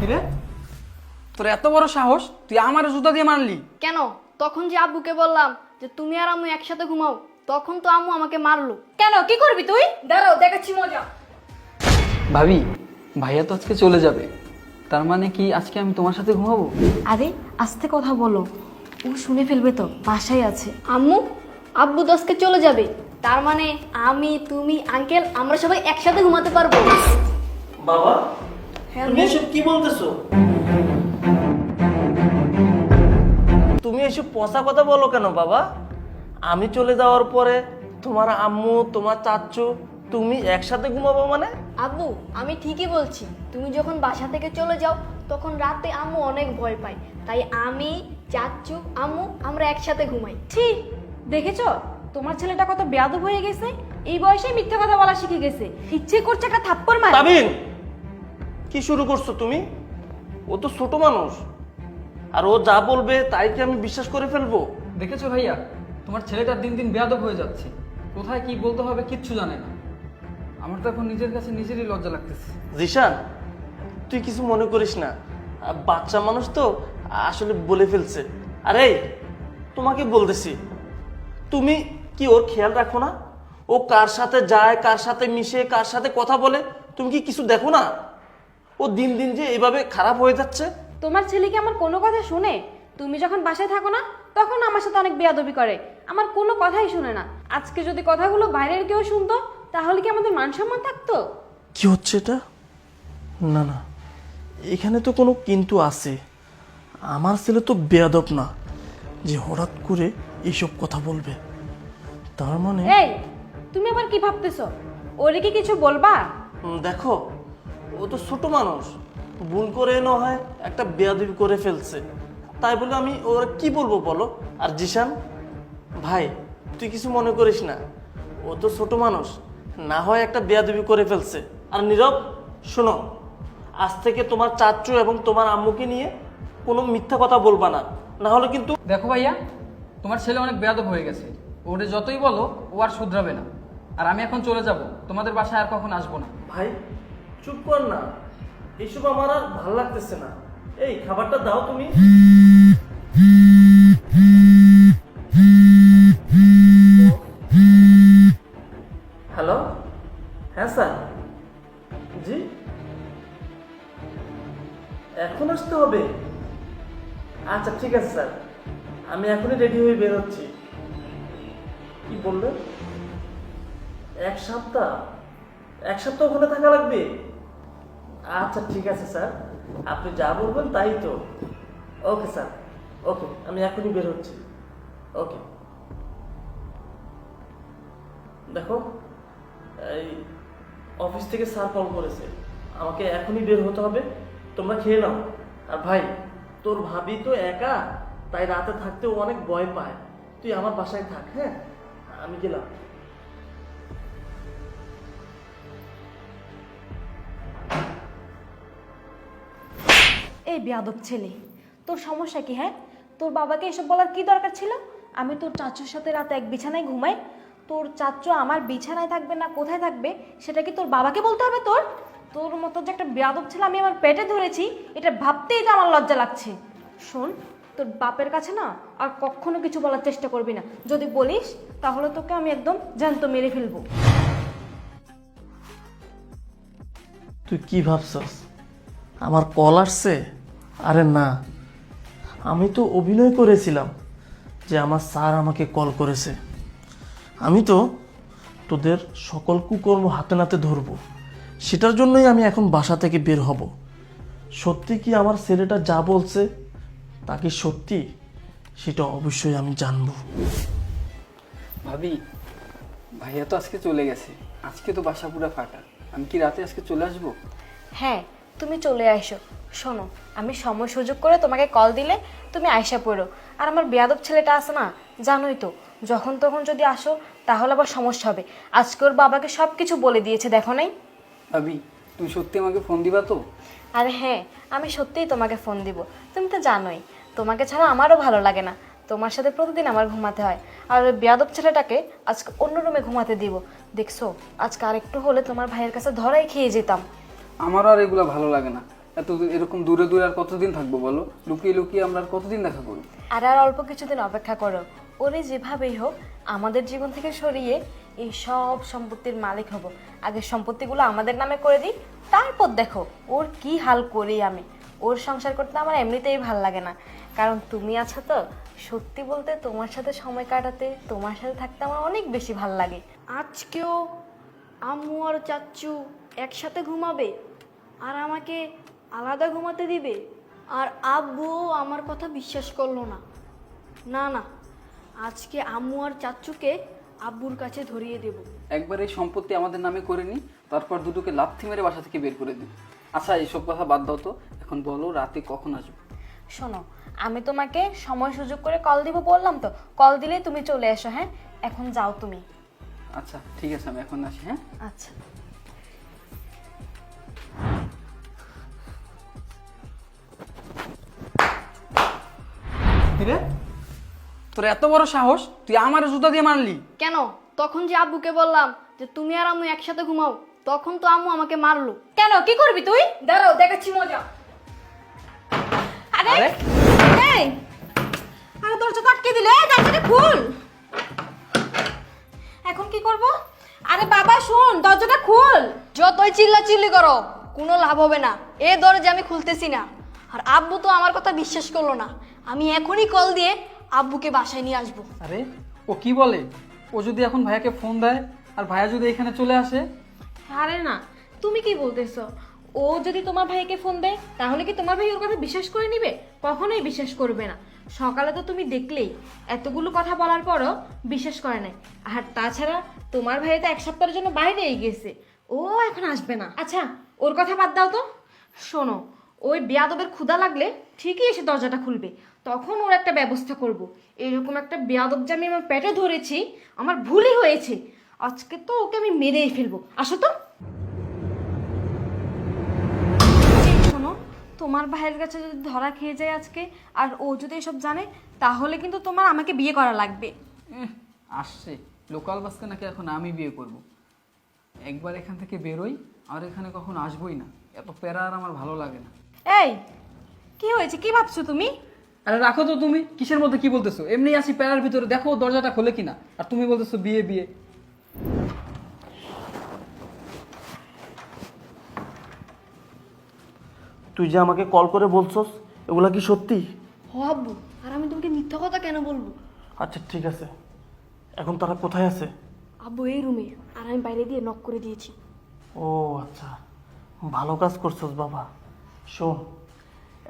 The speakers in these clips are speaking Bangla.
কিরে তোর এত বড় সাহস তুই আমার জুতা দিয়ে মারলি। কেন? তখন যে আব্বুকে বললাম যে তুমি আর আম্মু একসাথে ঘুমাও তখন তো আম্মু আমাকে মারলো। কেন? কি করবি তুই? দাঁড়াও দেখাচ্ছি মজা। ভাবি ভাইয়া তো আজকে চলে যাবে। তার মানে কি আজকে আমি তোমার সাথে ঘুমাবো? আরে আস্তে কথা বলো। ও শুনে ফেলবে তো বাসায় আছে। আম্মু আব্বু তো আজকে চলে যাবে। তার মানে আমি তুমি আঙ্কেল আমরা সবাই একসাথে ঘুমাতে পারব। বাবা তুমি এসব কি বলতেছো? তুমি এসব পচা কথা বলো কেন বাবা? আমি চলে যাওয়ার পরে তোমার আম্মু তোমার চাচ্চু তুমি একসাথে ঘুমাবো মানে? আব্বু আমি ঠিকই বলছি। তুমি যখন বাসা থেকে চলে যাও তখন রাতে আম্মু অনেক ভয় পায়। তাই আমি চাচ্চু আম্মু আমরা একসাথে ঘুমাই। ছি দেখেছ? তোমার ছেলেটা কত বেয়াদব হয়ে গেছে। এই বয়সে মিথ্যা কথা বলা শিখে গেছে। ইচ্ছে করছে একটা থাপ্পড় মার। তাবিন কি শুরু করছ তুমি? ও তো ছোট মানুষ। আর ও যা বলবে তাই কি আমি বিশ্বাস করে ফেলব? দেখেছ ভাইয়া তোমার ছেলেটা দিন দিন বেয়াদব হয়ে যাচ্ছে। কোথায় কি বলতে হবে কিচ্ছু জানে না। আমার তো এখন নিজের কাছে নিজেরই লজ্জা লাগতেছে। জিশান তুই কিছু মনে করিস না। বাচ্চা মানুষ তো আসলে বলে ফেলছে। আরে তোমাকে বলতেছি তুমি কি ওর খেয়াল রাখো না? ও কার সাথে যায় কার সাথে মিশে কার সাথে কথা বলে তুমি কি কিছু দেখো না? ও দিন দিন যে এভাবে খারাপ হয়ে যাচ্ছে। তোমার ছেলে কি আমার কোনো কথা শুনে? তুমি যখন বাসায় থাকো না তখন আমার সাথে অনেক বেয়াদবি করে। আমার কোনো কথাই শুনে না। আজকে যদি কথাগুলো বাইরের কেউ শুনতো তাহলে কি আমাদের মান সম্মান থাকতো? কি হচ্ছে এটা? না না। এখানে তো কোনো কিন্তু আছে। আমার ছেলে তো বেয়াদব না যে হঠাৎ করে এইসব কথা বলবে। তার মানে এই তুমি আবার কি ভাবতেছো? ওরে কি কিছু বলবা? দেখো ও তো ছোট মানুষ। ভুল করে ন হয় একটা বেয়াদবি করে ফেলছে। তাই বলে আমি ওর কি বলব বলো? আর জিশান ভাই তুই কিছু মনে করিস না। ও তো ছোট মানুষ না হয় একটা বেয়াদবি করে ফেলছে। আর নীরব শোনো আজ থেকে তোমার চাচ্চু এবং তোমার আম্মুকে নিয়ে কোনো মিথ্যা কথা বলবা না। না হলে কিন্তু দেখো ভাইয়া তোমার ছেলে অনেক বেয়াদব হয়ে গেছে। ওরে যতই বলো ও আর শুধরাবে না। আর আমি এখন চলে যাব। তোমাদের বাসায় আর কখন আসব না? ভাই চুপ কর না। এইসব আমার আর ভালো লাগতেছে না। এই, খাবারটা দাও তুমি। হ্যালো? হ্যাঁ স্যার। জি? এখন আসতে হবে? আচ্ছা ঠিক আছে, স্যার। আমি এখনই রেডি হয়ে বের হচ্ছি কি বললেন এক সপ্তাহ? এক সপ্তাহ ওখানে থাকা লাগবে? আচ্ছা ঠিক আছে, স্যার। আপনি যা বলবেন তাই তো। ওকে, স্যার। ওকে, আমি এখনই বের হচ্ছি। ওকে। দেখো, এই অফিস থেকে স্যার কল করেছে। আমাকে এখনই বের হতে হবে। তোমরা খেয়ে নাও। আর ভাই, তোর ভাবি তো একা, তাই রাতে থাকতেও অনেক ভয় পায়। তুই আমার বাসায় থাক হ্যাঁ? আমি গেলাম। এই বেয়াদব ছেলে। তোর সমস্যা কি হ্যাঁ? তোর বাবাকে এসব বলার কি দরকার ছিল? আমি তোর চাচুর সাথে রাতে এক বিছানায় ঘুমাই। তোর চাচু আমার বিছানায় থাকবে না, কোথায় থাকবে, সেটা কি তোর বাবাকে বলতে হবে তোর? তোর মতো যে একটা বেয়াদব ছেলে আমি আমার পেটে ধরেছি, এটা ভাবতেই তো আমার লজ্জা লাগছে। শোন, তোর বাপের কাছে না আর কখনো কিছু বলার চেষ্টা করবি না। যদি বলিস, তাহলে তোকে আমি একদম জ্যান্ত মেরে ফেলব। তুই কি ভাবছস? আমার কল আসছে? আরে না আমি তো অভিনয় করেছিলাম যে আমার স্যার আমাকে কল করেছে। আমি তো তোদের সকল কুকর্ম হাতে নাতে ধরবো। সেটার জন্যই আমি এখন বাসা থেকে বের হব। সত্যি কি আমার ছেলেটা যা বলছে তা কি সত্যি? সেটা অবশ্যই আমি জানব। ভাবি ভাইয়া তো আজকে চলে গেছে। আজকে তো বাসা পুরা ফাটা। আমি কি রাতে আজকে চলে আসব? হ্যাঁ তুমি চলে আসো শোনো আমি সময় সুযোগ করে তোমাকে কল দিলে তুমি আয়সা পড়ো। আর আমার বেয়াদব ছেলেটা আছে না জানোই তো যখন তখন যদি আসো তাহলে আবার সমস্যা হবে। আজকে ওর বাবাকে সব কিছু বলে দিয়েছে দেখো নাই? ভাবি তুমি সত্যি আমাকে ফোন দিবা তো? আরে হ্যাঁ আমি সত্যিই তোমাকে ফোন দিব। তুমি তো জানোই তোমাকে ছাড়া আমারও ভালো লাগে না। তোমার সাথে প্রতিদিন আমার ঘুমাতে হয়। আর ওই বেয়াদব ছেলেটাকে আজকে অন্য রুমে ঘুমাতে দিব। দেখছ আজকে আরেকটু হলে তোমার ভাইয়ের কাছে ধরাই খেয়ে যেতাম। আমারও আর এগুলো ভালো লাগে না। এত এরকম দূরে দূরে আর কতদিন থাকব বলো? লুকিয়ে লুকিয়ে আমরা আর কতদিন দেখা করব আর আর অল্প কিছুদিন অপেক্ষা করো। ওরে যেভাবেই হোক আমাদের জীবন থেকে সরিয়ে এই সব সম্পত্তির মালিক হব। আগে সম্পত্তিগুলো আমাদের নামে করে দিই তারপর দেখো ওর কি হাল করি আমি। ওর সংসার করতে আমার এমনিতেই ভালো লাগে না। কারণ তুমি আছো তো সত্যি বলতে তোমার সাথে সময় কাটাতে তোমার সাথে থাকতে আমার অনেক বেশি ভালো লাগে। আজকেও আম্মু আর চাচ্চু একসাথে ঘুমাবে আর আমাকে আলাদা ঘুমাতে দিবে? আর আব্বুও আমার কথা বিশ্বাস করল না। না না আজকে আম্মু আর চাচ্চুকে আব্বুর কাছে ধরিয়ে দেব। একবার এই সম্পত্তি আমাদের নামে করে নিই তারপর দুটোকে লাথি মেরে বাসা থেকে বের করে দিই আচ্ছা এইসব কথা বাদ দাও তো এখন বলো রাতে কখন আসবে? শোনো আমি তোমাকে সময় সুযোগ করে কল দিব বললাম তো। কল দিলেই তুমি চলে এসো হ্যাঁ? এখন যাও তুমি। আচ্ছা ঠিক আছে আমি এখন আসি হ্যাঁ? আচ্ছা। কিরে তোর এত বড় সাহস তুই আমার জুতা দিয়ে মারলি। কেন? তখন যে আব্বুকে বললাম যে তুমি আর আম্মু একসাথে ঘুমাও তখন তো আম্মু আমাকে মারলো। কেন? কি করবি তুই? দাঁড়াও দেখাচ্ছি মজা। আরে আরে। এই আরে দরজা আটকে দিলে দরজাটা খুল। এখন কি করব? আরে বাবা শুন দরজাটা খুল। যতই চিল্লা চিল্লি করো কোনো লাভ হবে না। এ দরজা আমি খুলতেছি না। আর আব্বু তো আমার কথা বিশ্বাস করল না। আমি এখনই কল দিয়ে আব্বুকে বাসায় নিয়ে আসব। আরে ও কি বলে? ও যদি এখন ভাইয়াকে ফোন দেয় আর ভাইয়া যদি এখানে চলে আসে? আরে না তুমি কি বলতেছো? ও যদি তোমার ভাইকে ফোন দেয় তাহলে কি তোমার ভাই ওর কথা বিশ্বাস করে নিবে? কখনোই বিশ্বাস করবে না। সকালে তো তুমি দেখলেই এতগুলো কথা বলার পরও বিশ্বাস করে নাই। আর তাছাড়া তোমার ভাই তো এক সপ্তাহের জন্য বাইরেই গেছে। ও এখন আসবে না। আচ্ছা ওর কথা বাদ দাও তো। শোনো ওই বেয়াদবের ক্ষুধা লাগলে ঠিকই এসে দরজাটা খুলবে। তখন ওর একটা ব্যবস্থা করব। এরকম একটা বেয়াদব যে আমি আমার পেটে ধরেছি আমার ভুলই হয়েছে। আজকে তো ওকে আমি মেরেই ফেলব। আসো তো। শোনো তোমার ভাইয়ের কাছে যদি ধরা খেয়ে যায় আজকে আর ও যদি এসব জানে তাহলে কিন্তু তোমার আমাকে বিয়ে করা লাগবে। এহ, আসছে। লোকাল বাসকে নাকি এখন আমি বিয়ে করব। একবার এখান থেকে বেরোই আর এখানে কখন আসবোই না। এত প্যারা আর আমার ভালো লাগে না। এই কি হয়েছে? কি ভাবছ তুমি? আরে রাখো তো তুমি কিসের মধ্যে কি বলতেছো? এমনি আসি প্যারার ভিতরে দেখো দরজাটা খোলে কিনা। আর তুমি বলতেছো বিয়ে বিয়ে। তুই যে আমাকে কল করে বলছস এগুলা কি সত্যি? হ আব্বু আর আমি তোমাকে মিথ্যা কথা কেন বলব? আচ্ছা ঠিক আছে। এখন তারা কোথায় আছে? আব্বু এই রুমে আর আমি বাইরে দিয়ে নক করে দিয়েছি। ও আচ্ছা। ভালো কাজ করছস বাবা। শোন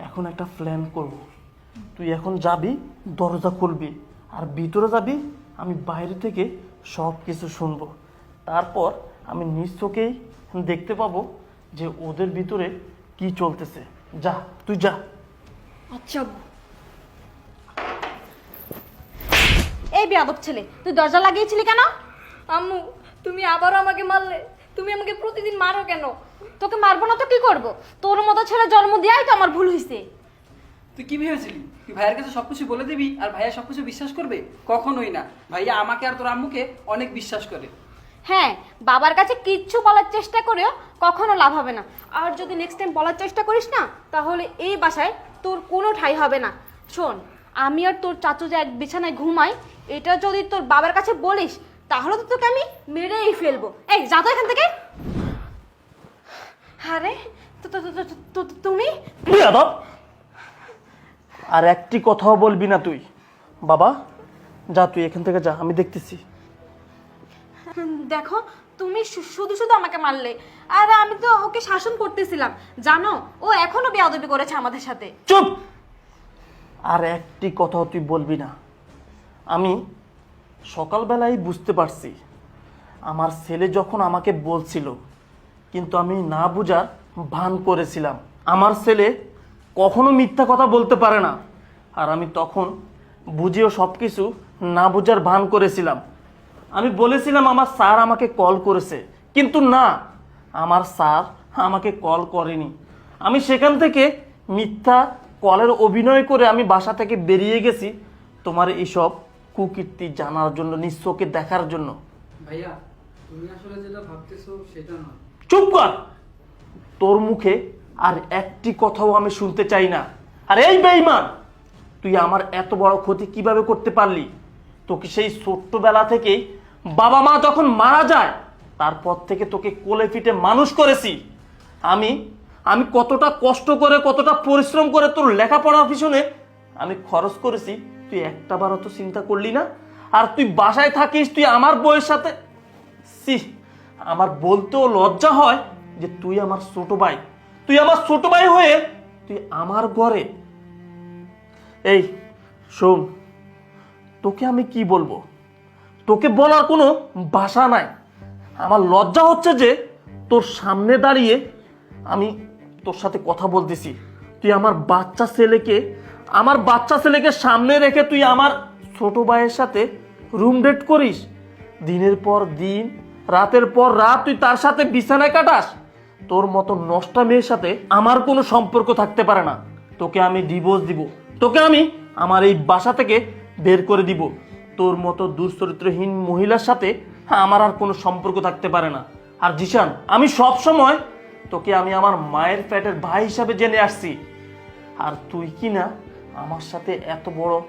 এখন একটা প্ল্যান করব। তুই এখন যাবি দরজা খুলবি আর ভিতরে যাবি আমি বাইরে থেকে সব কিছু শুনব। তারপর আমি নিজ চোখেই দেখতে পাবো যে ওদের ভিতরে কি চলতেছে। যা তুই যা। আচ্ছা আব্বু। এই বেয়াদব ছেলে তুই দরজা লাগিয়েছিলি কেন? আম্মু তুমি আবারও আমাকে মারলে। তুমি আমাকে প্রতিদিন মারো কেন? তোকে মারবো না তো কি করব? তোর মতো ছেলে জন্ম দেওয়াই তো আমার ভুল হয়েছে তুই কি ভেবেছিলি? তুই ভাইয়ের কাছে সবকিছু বলে দিবি আর ভাইয়া সবকিছু বিশ্বাস করবে? কখনোই না। ভাইয়া আমাকে আর তোর আম্মুকে অনেক বিশ্বাস করে। হ্যাঁ বাবার কাছে কিচ্ছু বলার চেষ্টা করেও কখনো লাভ হবে না। আর যদি নেক্সট টাইম বলার চেষ্টা করিস না তাহলে এই বাসায় তোর কোনো ঠাই হবে না। শোন আমি আর তোর চাচু যে এক বিছানায় ঘুমাই এটা যদি তোর বাবার কাছে বলিস তাহলে তো তোকে আমি মেরেই ফেলব। এই যা তো এখান থেকে। আরে তুমি? আর একটি কথাও বলবি না তুই। বাবা যা তুই এখান থেকে যা আমি দেখতেছি। দেখো তুমি শুধু শুধু আমাকে মারলে। আর আমি তো ওকে শাসন করতেছিলাম। জানো ও এখনও বেয়াদবি করেছে আমাদের সাথে। চুপ! আর একটি কথাও তুই বলবি না। আমি সকালবেলায় বুঝতে পারছি। আমার ছেলে যখন আমাকে বলছিল কিন্তু আমি না বুঝার ভান করেছিলাম। আমার ছেলে কখনো মিথ্যা কথা বলতে পারে না। আর আমি তখন বুঝিও সব কিছু না বুঝার ভান করেছিলাম। আমি বলেছিলাম আমার স্যার আমাকে কল করেছে। কিন্তু না আমার স্যার আমাকে কল করেনি। আমি সেখান থেকে মিথ্যা কলের অভিনয় করে আমি বাসা থেকে বেরিয়ে গেছি তোমার এইসব কুকীর্তি জানার জন্য নিঃস্বকে দেখার জন্য। ভাইয়া তুমি আসলে যেটা ভাবতেছো সেটা নয়। চুপ কর! তোর মুখে আর একটি কথাও আমি শুনতে চাই না। আর এই বেইমান তুই আমার এত বড় ক্ষতি কীভাবে করতে পারলি? তোকে সেই ছোট্টবেলা থেকেই বাবা মা যখন মারা যায়, তারপর থেকে তোকে কোলে পিঠে মানুষ করেছি। আমি আমি কতটা কষ্ট করে, কতটা পরিশ্রম করে তোর লেখাপড়ার পিছনে আমি খরচ করেছি, তুই একটা বারও তো চিন্তা করলি না? আর তুই বাসায় থাকিস, তুই আমার বইয়ের সাথে? সি আমার বলতেও লজ্জা হয় যে তুই আমার ছোট ভাই। তুই আমার ছোট ভাই হয়ে তুই আমার ঘরে। এই, শোন, তোকে আমি কি বলব? তোকে বলার কোনো ভাষা নাই। আমার লজ্জা হচ্ছে যে তোর সামনে দাঁড়িয়ে আমি তোর সাথে কথা বলতেছি। তুই আমার বাচ্চা ছেলেকে, আমার বাচ্চা ছেলেকে সামনে রেখে তুই আমার ছোট ভাইয়ের সাথে রুম ডেট করিস। দিনের পর দিন, রাতের পর রাত তুই তার সাথে বিছানায় কাটাস। তোর মতো নষ্টা মেয়ের সাথে আমার কোনো সম্পর্ক থাকতে পারে না। তোকে আমি ডিভোর্স দিব। তোকে আমি আমার এই বাসা থেকে বের করে দিব। তোর মতো দুশ্চরিত্রহীন মহিলার সাথে আমার আর কোনো সম্পর্ক থাকতে পারে না। আর জিশান, আমি সব সময় তোকে আমি আমার মায়ের পেটের ভাই হিসাবে জেনে আসছি। আর তুই কি না আমার সাথে এত বড়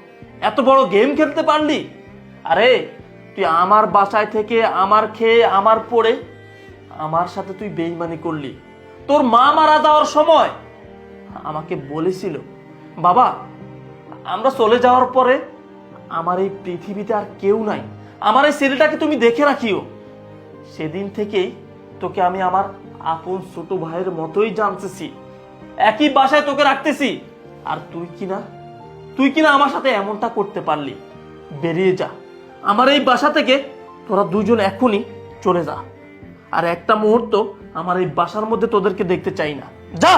এত বড় গেম খেলতে পারলি? আরে, তুই আমার বাসায় থেকে আমার খেয়ে, আমার পড়ে আমার সাথে তুই বেইমানি করলি। তোর মা মারা যাওয়ার সময় আমাকে বলেছিল, বাবা, আমরা চলে যাওয়ার পরে আমার এই পৃথিবীতে আর কেউ নাই। আমার এই ছেলেটাকে তুমি দেখে রাখিও। সেদিন থেকেই তোকে আমি আমার আপন ছোট ভাইয়ের মতোই জানতেছি। একই বাসায় তোকে রাখতেছি। আর তুই কিনা তুই কিনা আমার সাথে এমনটা করতে পারলি? বেরিয়ে যা। আমার এই বাসা থেকে তোরা দুজন এখনই চলে যা। আর একটা মুহূর্ত আমার এই বাসার মধ্যে তোদেরকে দেখতে চাই না। যা!